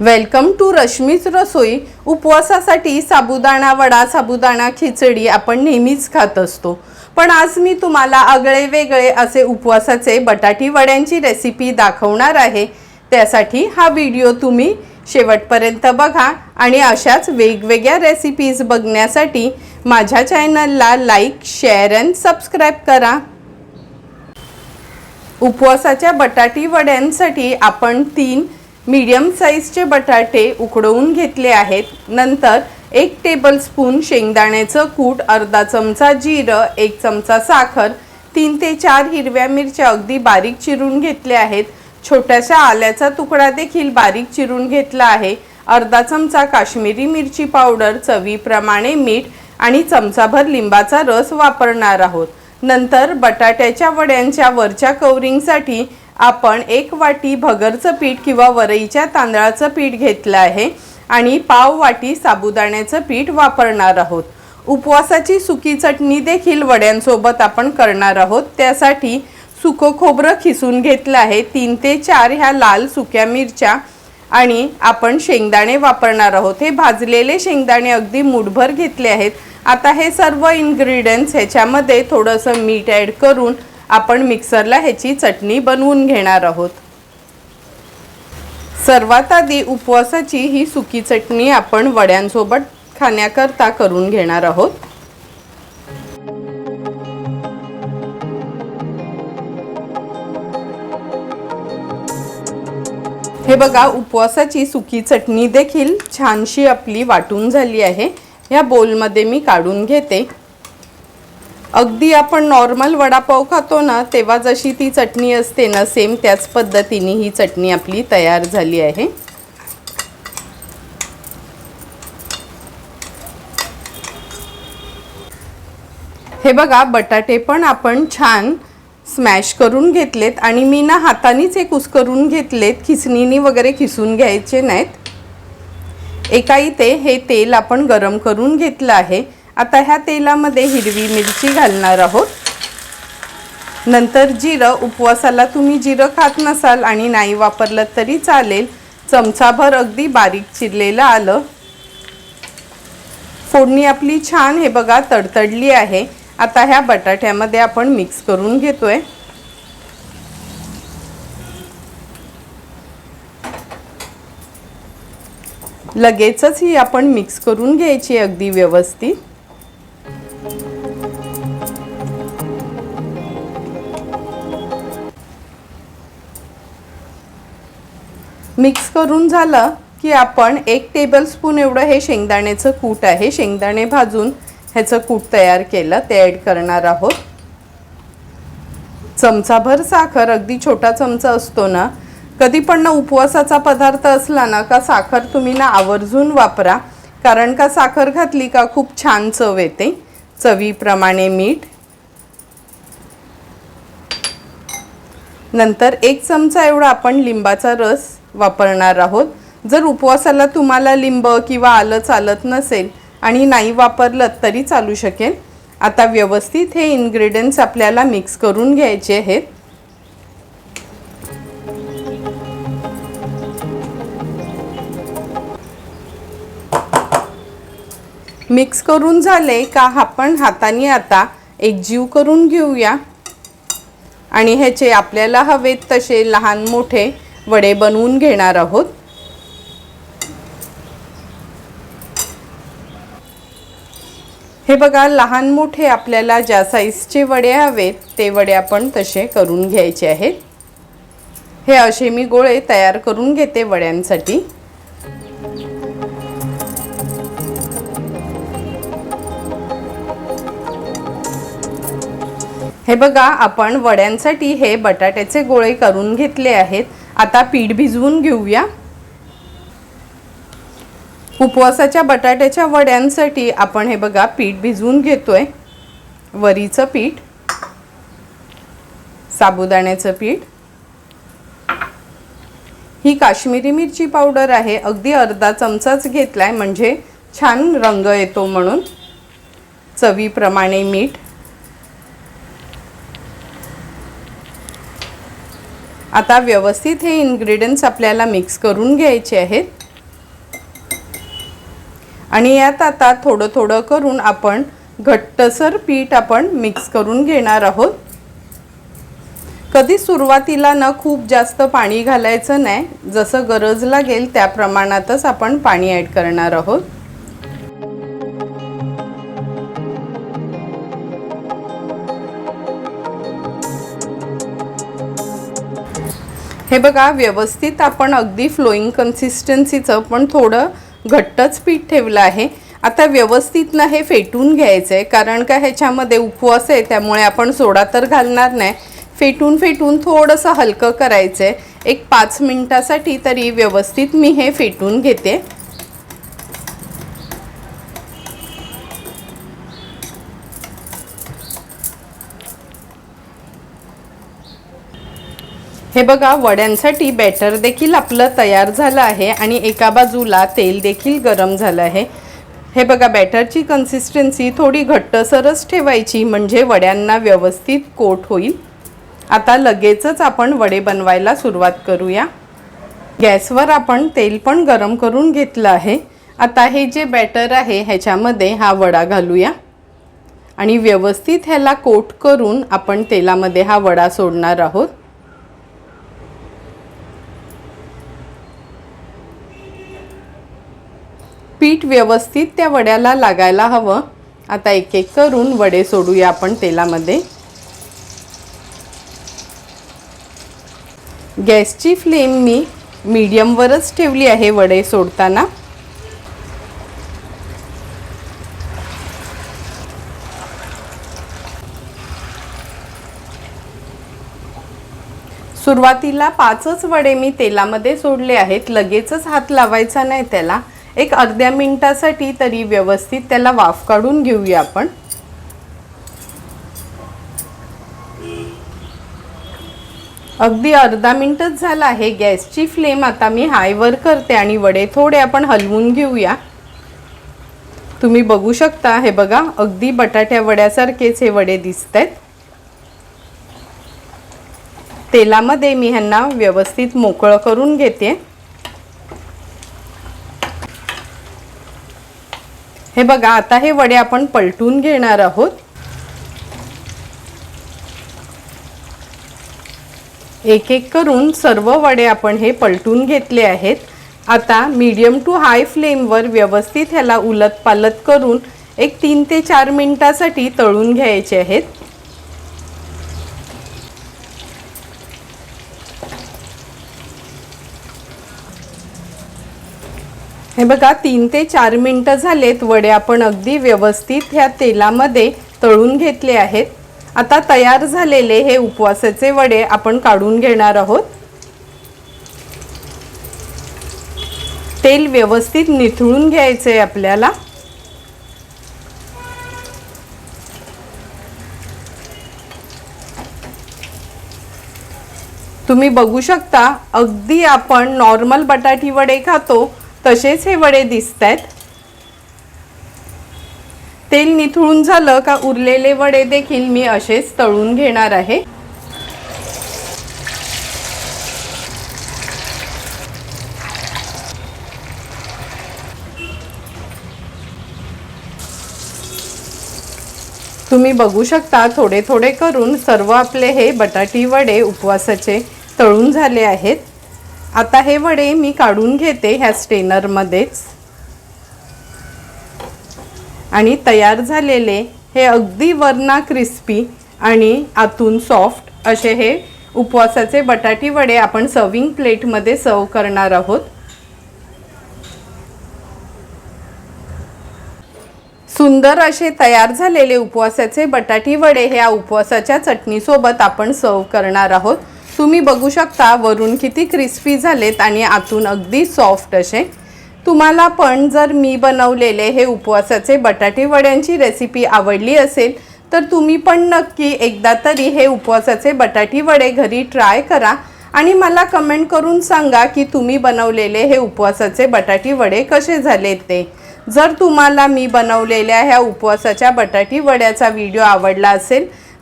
Welcome to रश्मीच रसोई. उपवासासाठी साबुदाणा वडा साबुदाणा खिचडी आपण नेहमीच खात असतो. पण आज मी तुम्हाला आगळे वेगळे असे उपवासाचे बटाटी वड्यांची रेसिपी दाखवणार आहे. त्यासाठी हा व्हिडिओ तुम्ही शेवटपर्यंत बघा आणि अशाच वेगवेगळ्या रेसिपीज बघण्यासाठी माझ्या चॅनलला लाईक शेअर अँड सबस्क्राईब करा. उपवासाच्या बटाटी वड्यांसाठी आपण तीन मीडियम साईजचे बटाटे उकडवून घेतले आहेत. नंतर एक टेबलस्पून शेंगदाण्याचं कूट अर्धा चमचा जिरं एक चमचा साखर तीन ते चार हिरव्या मिरच्या अगदी बारीक चिरून घेतल्या आहेत. छोट्याशा आल्याचा तुकडा देखील बारीक चिरून घेतला आहे. अर्धा चमचा काश्मीरी मिरची पावडर चवीप्रमाणे मीठ आणि चमचाभर लिंबाचा रस वापरणार आहोत. नंतर बटाट्याच्या वड्यांच्या वरच्या कवरिंगसाठी आपण एक वाटी भगरचं पीठ किंवा वरईच्या तांदळाचं पीठ घेतलं आहे आणि पाव वाटी साबुदाण्याचं पीठ वापरणार आहोत. उपवासाची सुकी चटणी देखील वड्यांसोबत आपण करणार आहोत. त्यासाठी सुकं खोबरं खिसून घेतलं आहे. तीन ते चार ह्या लाल सुक्या मिरच्या आणि आपण शेंगदाणे वापरणार आहोत. हे भाजलेले शेंगदाणे अगदी मुठभर घेतले आहेत. आता हे सर्व इन्ग्रेडियंट्स ह्याच्यामध्ये थोडंसं मीठ ॲड करून आपण मिक्सरला ह्याची चटणी बनवून घेणार आहोत. सर्वात आधी उपवासाची ही सुकी चटणी आपण वड्यांसोबत खाण्याकरता करून घेणार आहोत. हे बघा उपवासाची सुकी चटणी देखील छानशी आपली वाटून झाली आहे. या बोलमध्ये मी काढून घेते. अगदी आपण नॉर्मल वडापाव खातो ना तेव्हा जशी ती चटणी असते ना सेम त्याच पद्धतीने ही चटणी आपली तयार झाली आहे. हे बघा बटाटे पण आपण छान स्मॅश करून घेतलेत आणि मी ना हातानेच हे उसकरून घेतलेत खिसणीनी वगैरे खिसून घ्यायचे नाहीत. एका इथे हे तेल आपण गरम करून घेतलं आहे. आता ह्या तेलामध्ये हिरवी मिरची घालणार आहोत. नंतर जिरं उपवासाला तुम्ही जिरं खात नसाल आणि नाही वापरलं तरी चालेल. चमचाभर अगदी बारीक चिरलेलं आलं. फोडणी आपली छान हे बघा तडतडली आहे. आता ह्या बटाट्यामध्ये आपण मिक्स करून घेतोय. लगेचच ही आपण मिक्स करून घ्यायची अगदी व्यवस्थित. मिक्स करून झालं की आपण एक टेबलस्पून एवढं हे शेंगदाण्याचं कूट आहे. शेंगदाणे भाजून ह्याचं कूट तयार केलं. ते ॲड करणार आहोत. चमचाभर साखर अगदी छोटा चमचा असतो ना कधी पण ना उपवासाचा पदार्थ असला ना का साखर तुम्ही ना आवर्जून वापरा. कारण का साखर घातली का खूप छान चव येते. चवीप्रमाणे मीठ. नंतर एक चमचा एवढा आपण लिंबाचा रस वापरणार आहोत. जर उपवासाला तुम्हाला लिंब किंवा आलं चालत नसेल आणि नाही वापरलं तरी चालू शकेल. आता व्यवस्थित हे इन्ग्रेडियंट्स आपल्याला मिक्स करून घ्यायचे आहेत. मिक्स करून झाले का आपण हाताने आता एकजीव करून घेऊया. आणि ह्याचे आपल्याला हवेत तसे लहान मोठे वडे बनवून घेणार आहोत. हे बघा लहान मोठे आपल्याला ज्या साईजचे वडे हवेत ते वडे आपण तसे करून घ्यायचे आहेत. हे असे मी गोळे तयार करून घेते वड्यांसाठी. हे बघा आपण वड्यांसाठी हे बटाट्याचे गोळे करून घेतले आहेत. आता पीठ भिजवून घेऊया. उपवासाच्या बटाट्याच्या वड्यांसाठी आपण हे बघा पीठ भिजवून घेतोय. वरीचं पीठ साबुदाण्याचं पीठ. ही काश्मीरी मिरची पावडर आहे अगदी अर्धा चमचाच घेतलाय म्हणजे छान रंग येतो म्हणून. चवीप्रमाणे मीठ आता व्यवस्थित हे इन्ग्रेडियंट्स आपल्याला मिक्स करून घ्यायचे आहेत. आणि यात आता थोडं थोडं करून आपण घट्टसर पीठ आपण मिक्स करून घेणार आहोत. कधी सुरुवातीला ना खूप जास्त पाणी घालायचं नाही जसं गरज लागेल त्या प्रमाणातच आपण पाणी ॲड करणार आहोत. हे बघा व्यवस्थित आपण अगदी फ्लोईंग कन्सिस्टन्सीचं पण थोडं घट्टच पीठ ठेवलं आहे. आता व्यवस्थित ना हे फेटून घ्यायचं आहे कारण का ह्याच्यामध्ये उपवास आहे त्यामुळे आपण सोडा तर घालणार नाही. फेटून फेटून थोडंसं हलकं करायचं आहे एक पाच मिनटासाठी तरी व्यवस्थित मी हे फेटून घेते. हे बघा वड्यांसाठी बॅटर देखील आपलं तयार झालं आहे आणि एका बाजूला तेल देखील गरम झालं आहे. हे बघा बॅटरची कन्सिस्टन्सी थोडी घट्टसरच ठेवायची म्हणजे वड्यांना व्यवस्थित कोट होईल. आता लगेचच आपण वडे बनवायला सुरुवात करूया. गॅसवर आपण तेल पण गरम करून घेतलं आहे. आता हे जे बॅटर आहे ह्याच्यामध्ये हा वडा घालूया. आणि व्यवस्थित ह्याला कोट करून आपण तेलामध्ये हा वडा सोडणार आहोत. पीठ व्यवस्थित त्या वड्याला लागायला हवं. आता एक एक करून वडे सोडूया आपण तेलामध्ये. गॅसची फ्लेम मी मीडियमवरच ठेवली आहे वडे सोडताना. सुरुवातीला पाचच वडे मी तेलामध्ये सोडले आहेत. लगेचच हात लावायचा नाही त्याला. एक अर्ध्या मिनिटासाठी तरी व्यवस्थित त्याला वाफ काढून घेऊया आपण. अगदी अर्धा मिनटच झाला आहे. गॅसची फ्लेम आता मी हायवर करते आणि वडे थोडे आपण हलवून घेऊया. तुम्ही बघू शकता हे बघा अगदी बटाट्या वड्यासारखेच हे वडे दिसत आहेत तेलामध्ये मी ह्यांना व्यवस्थित मोकळं करून घेते. हे बघा आता हे वडे आपण पलटून घेणार आहोत. एक एक करून सर्व वडे आपण हे पलटून घेतले आहेत. आता मीडियम टू हाय फ्लेमवर व्यवस्थित ह्याला उलत पालत करून एक तीन ते चार मिनिटासाठी तळून घ्यायचे आहेत. हे बघा तीन ते चार मिनटं झालेत वडे आपण अगदी व्यवस्थित ह्या तेलामध्ये तळून घेतले आहेत. आता तयार झालेले हे उपवासाचे वडे आपण काढून घेणार आहोत. तेल व्यवस्थित निथळून घ्यायचे आहे आपल्याला. तुम्ही बघू शकता अगदी आपण नॉर्मल बटाटी वडे खातो तसेच हे वडे दिसत आहेत तेल निथळून झालं का उरलेले वडे देखील मी असेच तळून घेणार आहे. तुम्ही बघू शकता थोडे थोडे करून सर्व आपले हे बटाटी वडे उपवासाचे तळून झाले आहेत. आता हे वडे मी काढून घेते ह्या स्टेनरमध्येच आणि तयार झालेले हे अगदी वरना क्रिस्पी आणि आतून सॉफ्ट असे हे उपवासाचे बटाटी वडे आपण सर्विंग प्लेटमध्ये सर्व करणार आहोत. सुंदर असे तयार झालेले उपवासाचे बटाटी वडे ह्या उपवासाच्या चटणीसोबत आपण सर्व करणार आहोत. तुम्ही बघू शकता वरून किती क्रिस्पी झालेत आणि आतून अगदी सॉफ्ट असे. तुम्हाला पण जर मी बनवलेले हे उपवासाचे बटाटे वड्यांची रेसिपी आवडली असेल तर तुम्ही पण नक्की एकदा तरी हे उपवासाचे बटाटी वडे घरी ट्राय करा आणि मला कमेंट करून सांगा की तुम्ही बनवलेले हे उपवासाचे बटाटी वडे कसे झाले ते. जर तुम्हाला मी बनवलेल्या ह्या उपवासाच्या बटाटी वड्याचा व्हिडिओ आवडला असेल